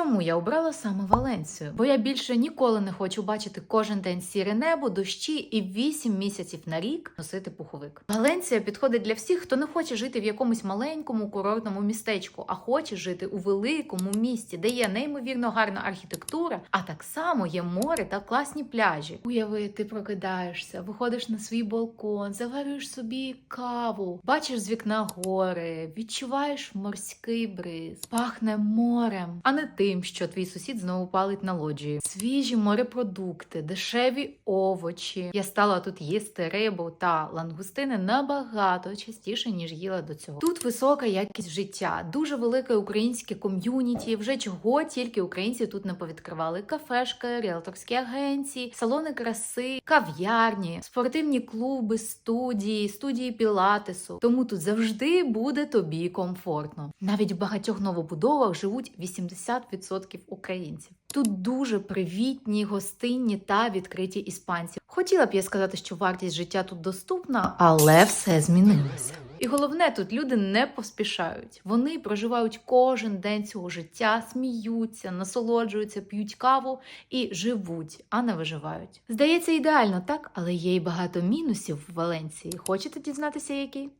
Чому я обрала саме Валенцію? Бо я більше ніколи не хочу бачити кожен день сіре небо, дощі і 8 місяців на рік носити пуховик. Валенція підходить для всіх, хто не хоче жити в якомусь маленькому курортному містечку, а хоче жити у великому місті, де є неймовірно гарна архітектура, а так само є море та класні пляжі. Уяви, ти прокидаєшся, виходиш на свій балкон, заварюєш собі каву, бачиш з вікна гори, відчуваєш морський бриз, пахне морем, а не тим, що твій сусід знову палить на лоджії. Свіжі морепродукти, дешеві овочі. Я стала тут їсти рибу та лангустини набагато частіше, ніж їла до цього. Тут висока якість життя, дуже велике українське ком'юніті. Вже чого тільки українці тут не повідкривали: кафешки, ріелторські агенції, салони краси, кав'ярні, спортивні клуби, студії, студії пілатесу. Тому тут завжди буде тобі комфортно. Навіть в багатьох новобудовах живуть 80% українців. Тут дуже привітні, гостинні та відкриті іспанці. Хотіла б я сказати, що вартість життя тут доступна, але все змінилося. І головне, тут люди не поспішають. Вони проживають кожен день цього життя, сміються, насолоджуються, п'ють каву і живуть, а не виживають. Здається, ідеально, так, але є й багато мінусів в Валенції. Хочете дізнатися, які?